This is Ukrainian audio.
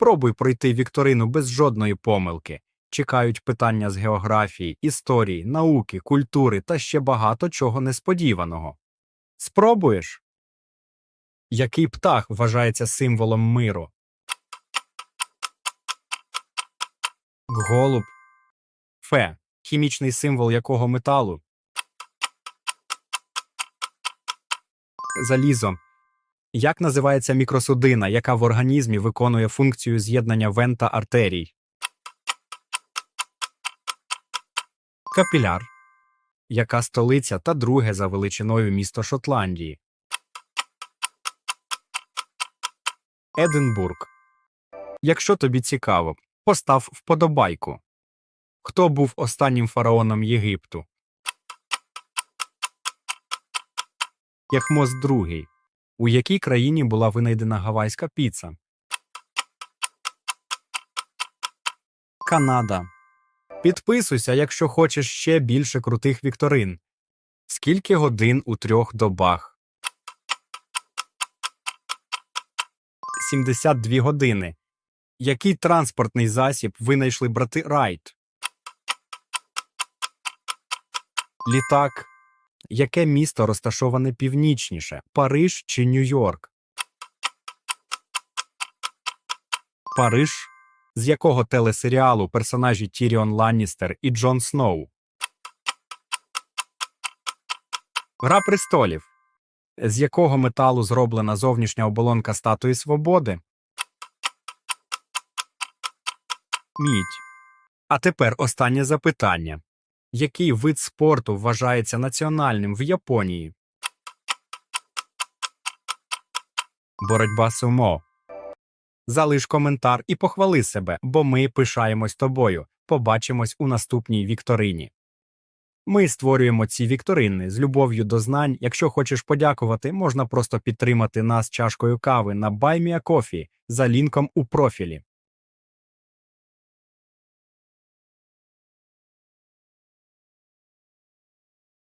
Спробуй пройти вікторину без жодної помилки. Чекають питання з географії, історії, науки, культури та ще багато чого несподіваного. Спробуєш? Який птах вважається символом миру? Голуб. Фе. Хімічний символ якого металу? Залізо. Як називається мікросудина, яка в організмі виконує функцію з'єднання вен та артерій? Капіляр. Яка столиця та друге за величиною місто Шотландії? Единбург. Якщо тобі цікаво, постав вподобайку. Хто був останнім фараоном Єгипту? Яхмос II. У якій країні була винайдена гавайська піца? Канада. Підписуйся, якщо хочеш ще більше крутих вікторин. Скільки годин у трьох добах? 72 години. Який транспортний засіб винайшли брати Райт? Літак. Яке місто розташоване північніше? Париж чи Нью-Йорк? Париж. З якого телесеріалу персонажі Тіріон Ланністер і Джон Сноу? Гра престолів. З якого металу зроблена зовнішня оболонка статуї свободи? Мідь. А тепер останнє запитання. Який вид спорту вважається національним в Японії? Боротьба сумо. Залиш коментар і похвали себе, бо ми пишаємось тобою. Побачимось у наступній вікторині. Ми створюємо ці вікторини з любов'ю до знань. Якщо хочеш подякувати, можна просто підтримати нас чашкою кави на BuyMeACoffee за лінком у профілі.